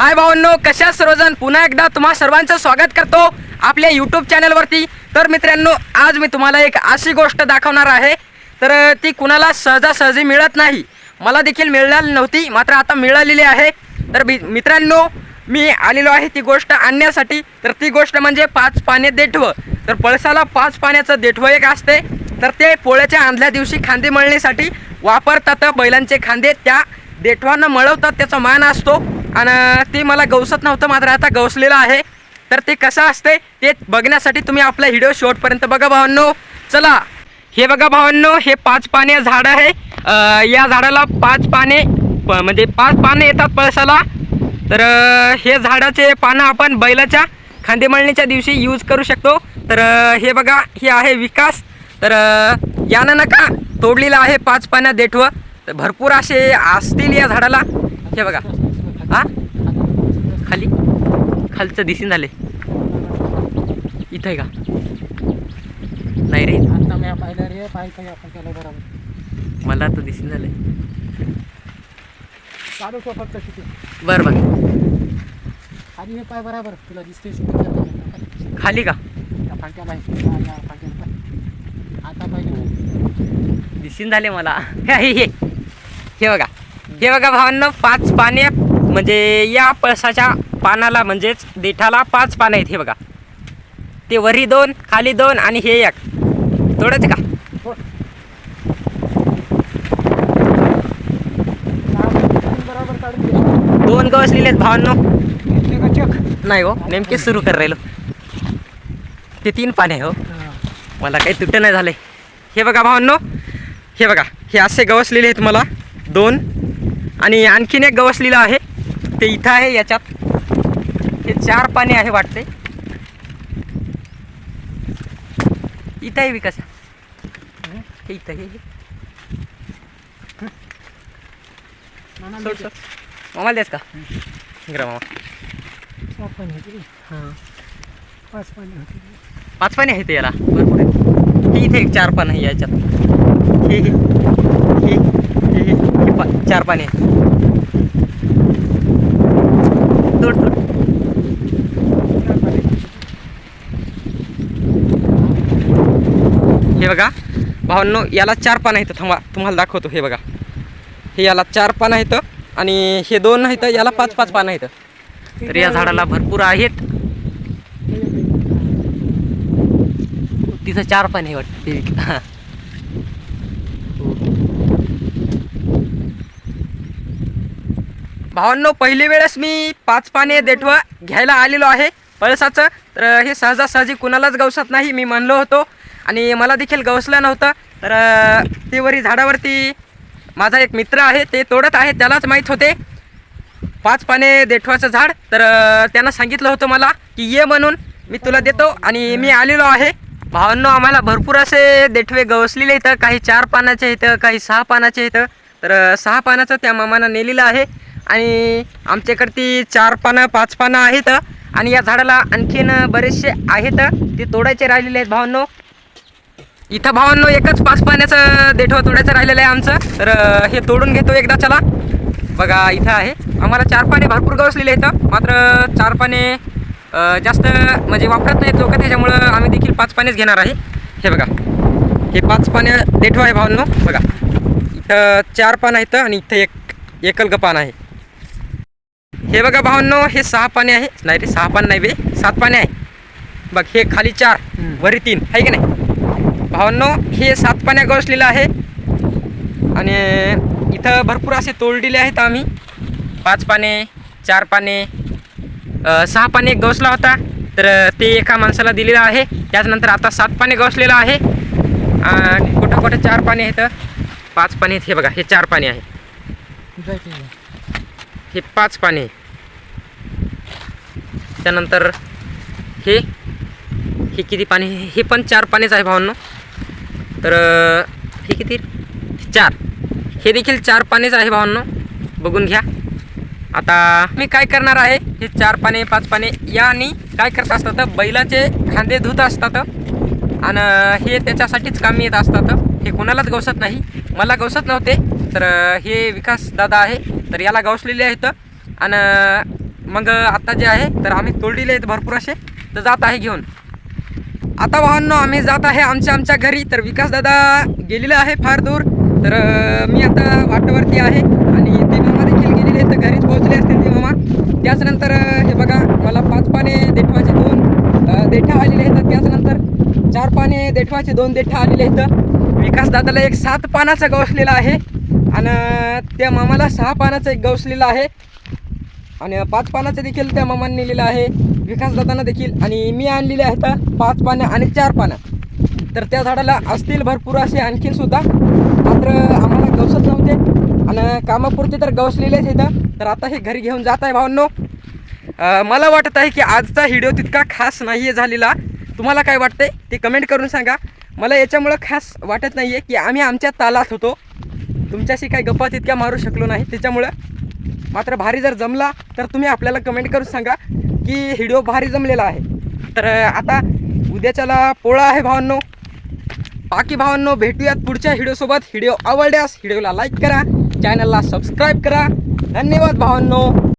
हाय भावांनो कशा सर्वजण? पुन्हा एकदा तुम्हा सर्वांचं स्वागत करतो आपल्या यूट्यूब चॅनलवरती तर मित्रांनो आज मी तुम्हाला एक अशी गोष्ट दाखवणार आहे. तर ती कुणाला सहजासहजी मिळत नाही. मला देखील मिळाली नव्हती मात्र आता मिळालेली आहे. तर मित्रांनो मी आलेलो आहे ती गोष्ट आणण्यासाठी. तर ती गोष्ट म्हणजे पाच पाने देठवं. तर पळसाला पाच पाण्याचं देठवं एक असते. तर ते पोळ्याच्या आणल्या दिवशी खांदे मळण्यासाठी वापरतात बैलांचे खांदे. त्या देठवानं मळवतात त्याचा मान असतो. आणि ते मला गवसत नव्हतं मात्र आता गवसलेलं आहे. तर ते कसं असते ते बघण्यासाठी तुम्ही आपला व्हिडिओ शेवटपर्यंत बघा भावांनो. चला हे बघा भावांनो हे पाच पाने झाड आहे. या झाडाला पाच पाने प- म्हणजे पाच पाने येतात पळसाला. तर हे झाडाचे पानं आपण बैलाच्या खांदेमळणीच्या दिवशी यूज करू शकतो. तर हे बघा हे आहे विकास. तर यानं नका तोडलेलं आहे पाच पानं देठवं. तर भरपूर असे असतील या झाडाला. हे बघा. हा? खाली? खालचं दिसून झाले. इथं आहे का? नाही रे. आता मी पाहिलं रे पाहिजे आपण केलं बरोबर. मला तर दिसून झाले. चालू ठेव फक्त किती बरं बघ आणि हे पाय बरोबर तुला दिसते खाली का? फांट्या पाहिजे या फांट्या पाय आता पाहिजे दिसून झाले मला. हे हे. हे बघा. हे बघा भावांनो पाच पाने म्हणजे या पळसाच्या पानाला म्हणजेच देठाला पाच पानं आहेत हे बघा. ते वरी दोन खाली दोन आणि हे एक. थोडंच का? दोन गवसलेले आहेत भावांनो. नाही हो नेमके सुरू कर राहिलो. ते तीन पाने आहे हो. मला काही तुट नाही झाले हे बघा भावांनो. हे बघा हे असे गवसलेले आहेत मला. दोन आणि आणखीन एक गवसलेलं आहे. ते इथं आहे याच्यात हे चार पाने आहे वाटते इथं आहे विकास हे इथं हे हे. मामाला द्यास का इकडं मामा पाच पाणी होती हां पाच पाणी पाच पाने आहेत याला भरपूर हे इथे एक चार पान आहे याच्यात हे हे हे हे हे हे पा चार पाने आहेत. बघा. भावांनो याला चार पान आहेत. थांबा तुम्हाला दाखवतो. हे बघा. हे याला चार पान आहेत आणि हे दोन आहेत याला पाच पाच पानं आहेत. तर या झाडाला भरपूर आहेत. तिथं चार पाणी हे वाटतं. भावांनो पहिली वेळेस मी पाच पाने देठवं घ्यायला आलेलो आहे. पळसाचं. तर हे सहजासहजी कुणालाच गवसत नाही मी म्हणलो होतो. आणि मला देखील गवसलं नव्हतं. तर तेवरी झाडावरती माझा एक मित्र आहे ते तोडत आहे त्यालाच माहीत होते. पाच पाने देठवाचं झाड. तर त्यांना त्यानं सांगितलं होतं मला की ये म्हणून मी तुला देतो आणि मी आलेलो आहे. भावांनो आम्हाला भरपूर असे देठवे गवसलेले इथं काही चार पानाचे इथं काही सहा पानाचे इथं. तर सहा पानाचं त्या मामानं नेलेलं आहे. आणि आमच्याकडती चार पानं पाच पानं आहेत. आणि या झाडाला आणखीन बरेचसे आहेत. ते तोडायचे राहिलेले आहेत भावांनो. इथं भावांनो एकच पाच पाण्याचं देठवं तोडायचं राहिलेलं आहे आमचं. तर हे तोडून घेतो एकदा चला. बघा इथं आहे. आम्हाला चार पाने भरपूर गवसलेले आहेत मात्र चार पाने जास्त म्हणजे वापरत नाहीत लोक त्याच्यामुळं आम्ही देखील पाच पानेच घेणार आहे. हे बघा. हे पाच पाने देठवा आहे भावांनो. बघा. इथं चार पान आहेत आणि इथं एक एकल पान आहे. हे बघा भावांनो हे सहा पाने आहे. नाही रे सहा पान नाही बे सात पाने आहे. बघ हे खाली चार. वरी तीन आहे की नाही? भावांनो हे सात पाण्या गवसलेलं आहे. आणि इथं भरपूर असे तोडलेले आहेत आम्ही. पाच पाने चार पाने सहा पाने एक गवसला होता. तर ते एका माणसाला दिलेलं आहे. त्याचनंतर आता सात पाने गवसलेलं आहे. आणि कुठं कुठं चार पाने आहेत? पाच पाने आहेत. हे बघा हे चार पाने आहे हे पाच पाने. त्यानंतर हे हे किती पाने? हे पण चार पानेच आहे भावांनो. तर हे किती? चार. हे देखील चार पानेच आहे भावांनो. बघून घ्या. आता मी काय करणार आहे? हे चार पाने पाच पाने यानी काय करत असतात? बैलाचे खांदे धुत असतात. आणि हे त्याच्यासाठीच कामी येत असतात. हे कोणालाच गवसत नाही. मला गवसत नव्हते. तर हे विकास दादा आहे. तर याला गवसलेले आहेत. आणि मग आत्ता जे आहे तर आम्ही तोडलेले आहेत भरपूर असे. तर जात आहे घेऊन. आता भावांनो आम्ही जात आहे आमच्या आमच्या घरी. तर विकास दादा गेलेला आहे फार दूर. तर मी आता वाटवरती आहे आणि ते मामा देखील गेलेले आहेत. तर घरीच पोहोचले असतील ते मामा. त्याचनंतर हे बघा मला पाच पाने देठवाचे दोन देठा आलेले आहेत. त्याचनंतर चार पाने देठवाचे दोन देठा आलेले आहेत. विकास दादाला एक सात पानाचा गवसलेला आहे. आणि त्या मामाला सहा पानाचा एक गवसलेला आहे. आणि पाच पानाचं देखील त्या मामाने नेलेलं आहे. विकास दादांना देखील आणि मी आणलेले आहेत पाच पानं आणि चार पानं. तर त्या झाडाला असतील भरपूर असे आणखीन सुद्धा. मात्र आम्हाला गवसत नव्हते. आणि कामापुरते तर गवसलेलेच इथं तर आता हे घरी घेऊन जात आहे भावांनो. मला वाटत आहे की आजचा व्हिडिओ तितका खास नाही आहे झालेला. तुम्हाला काय वाटतंय ते कमेंट करून सांगा. मला याच्यामुळं खास वाटत नाही आहे की आम्ही आमच्या तालात होतो. तुमच्याशी काही गप्पा तितक्या मारू शकलो नाही. त्याच्यामुळं मात्र भारी जर जमला तर तुम्ही आपल्याला कमेंट करून सांगा की व्हिडिओ भारी जमलेला आहे. तर आता उद्याच्याला पोळा आहे भावांनो. बाकी भावांनो भेटूयात पुढच्या व्हिडिओसोबत व्हिडिओ आवडल्यास व्हिडिओला लाईक करा चॅनलला सबस्क्राईब करा. धन्यवाद भावांनो.